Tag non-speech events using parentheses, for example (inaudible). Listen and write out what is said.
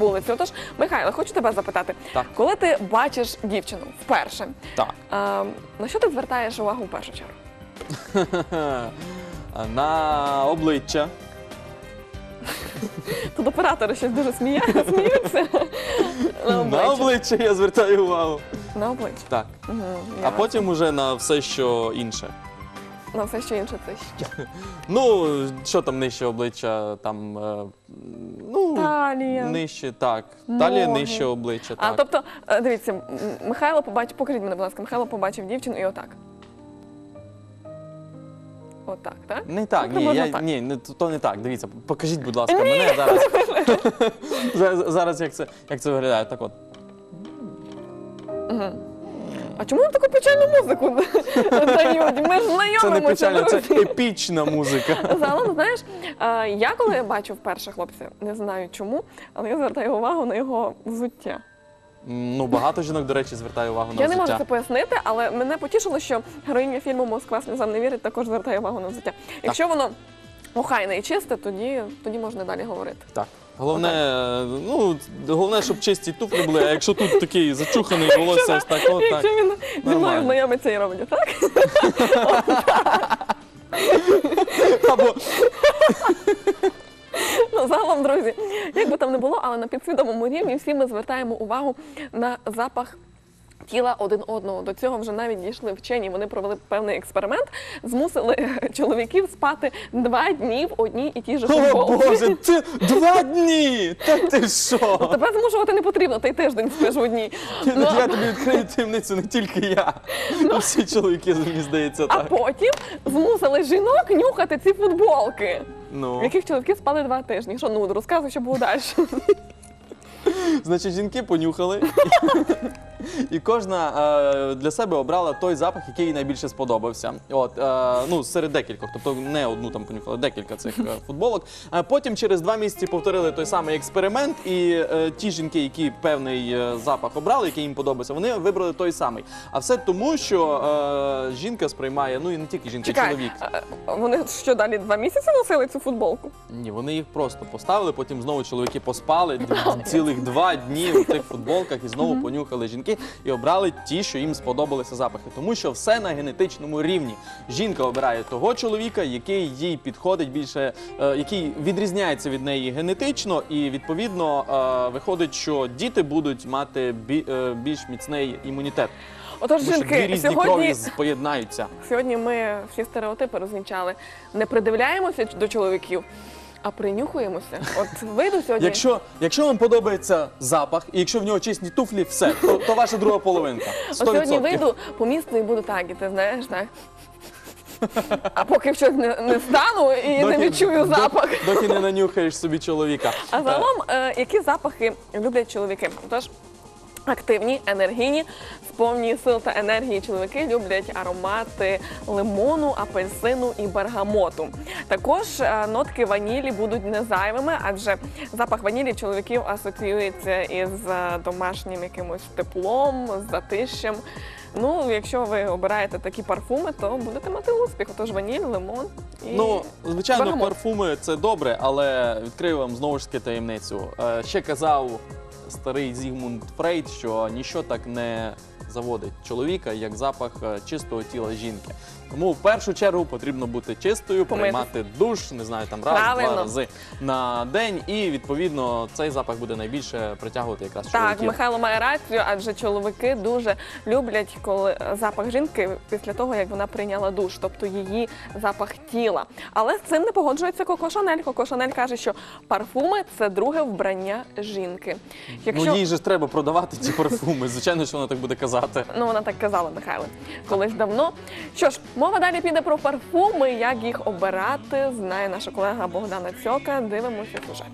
вулиці. Отож, Михайло, хочу тебе запитати, Так. коли ти бачиш дівчину вперше, Так. а, на що ти звертаєш увагу в першу чергу? (laughs) На обличчя. (laughs) Тут оператори щось дуже (laughs) сміються. На На обличчя. обличчя я звертаю увагу. На обличчя. Так. Мгм, А потім уже на все, що інше. На все, що інше, це що? Ну, що там нижче обличчя, там. е, Ну, Талія. нижче, так. Ноги. нижче обличчя, А так. тобто, е, дивіться, м, Михайло побачив, покажіть мене, будь ласка, Михайло побачив дівчину і отак. Отак, так? Не так, Ну, ні, я, так. ні, не, то не так. Дивіться, покажіть, будь ласка, мене зараз. (laughs) За- зараз як це, як це виглядає. Так от. А чому нам таку печальну музику Це не печально, це епічна музика. (laughs) Загалом, знаєш, е, я коли бачу вперше хлопця, не знаю чому, але я звертаю увагу на його взуття. Ну, багато жінок, до речі, звертає увагу на Я не можу це пояснити, але мене потішило, що героїня фільму Москва сльозам не вірить також звертає увагу на взуття. Якщо воно охайне і чисте, тоді, тоді можна далі говорити. Так. Головне, е, ну, головне, щоб чисті туфлі були, а якщо тут такий зачуханий волосся, ось так, от так. Якщо він зі мною нормально. знайомиться і робить, так? Або Ну, загалом, друзі, як би там не було, але на підсвідомому рівні всі ми звертаємо увагу на запах. Тіла один одного до цього вже навіть дійшли вчені. Вони провели певний експеримент, змусили (laughs) чоловіків спати два дні в одній і тій же О футболці. Боже, (laughs) це два дні! Та ти що? Тебе змушувати не потрібно, ти тиждень спиш в одній. Ну, Я тобі відкрию таємницю, не тільки я. Всі чоловіки, мені здається, а так. потім змусили жінок нюхати ці футболки, в Ну, яких чоловіки спали два тижні. Що ну розказуй, що було далі. значить, жінки понюхали, (laughs) і кожна е, для себе обрала той запах, який їй найбільше сподобався. От, е, ну, серед декількох, тобто не одну там понюхали, декілька цих е, футболок. А потім через два місяці повторили той самий експеримент, і е, ті жінки, які певний е, запах обрали, який їм подобався, вони вибрали той самий. А все тому, що е, жінка сприймає, ну і не тільки жінка, Чекай, чоловік. е, вони що далі два місяці носили цю футболку? Ні, вони їх просто поставили, потім знову чоловіки поспали д- цілих два дні в тих футболках і знову понюхали жінки і обрали ті, що їм сподобалися запахи. Тому що все на генетичному рівні. Жінка обирає того чоловіка, який їй підходить більше, е, який відрізняється від неї генетично, і відповідно е, виходить, що діти будуть мати бі- е, більш міцний імунітет. Отож, що дві жінки, різні сьогодні, крові поєднаються. сьогодні ми всі стереотипи розвінчали. Не придивляємося до чоловіків, а принюхуємося. От вийду сьогодні. Якщо, якщо вам подобається запах, і якщо в нього чесні туфлі, все, то, то ваша друга половинка. От сьогодні 100%. вийду по місту і буду так, і ти знаєш, так. А поки щось не, не стану і не відчую запах. запах. Доки не нанюхаєш собі чоловіка. А загалом, е, які запахи люблять чоловіки? Тож активні, енергійні, сповні сил та енергії чоловіки люблять аромати лимону, апельсину і бергамоту. Також е, нотки ванілі будуть незайвими, адже запах ванілі чоловіків асоціюється із е, домашнім якимось теплом, з затищем. Ну, якщо ви обираєте такі парфуми, то будете мати успіх. Отож ваніль, лимон і Ну, звичайно, бергамот. парфуми це добре, але відкрию вам знову ж таки таємницю. Е, Ще казав старий Зігмунд Фрейд, що ніщо так не заводить чоловіка, як запах е, чистого тіла жінки. Тому в першу чергу потрібно бути чистою, Помитись. приймати душ, не знаю, там раз, Правильно. два рази на день, і відповідно цей запах буде найбільше притягувати якраз Так, чоловіків. Михайло має рацію, адже чоловіки дуже люблять, коли запах жінки після того, як вона прийняла душ, тобто її запах тіла. Але з цим не погоджується Коко Шанель. Коко Шанель каже, що парфуми це друге вбрання жінки. Якщо Ну їй же треба продавати ці парфуми. Звичайно, що вона так буде казати. Ну вона так казала, Михайло, колись давно. Що ж, мова далі піде про парфуми, як їх обирати, знає наша колега Богдана Цьока. Дивимося сюжет.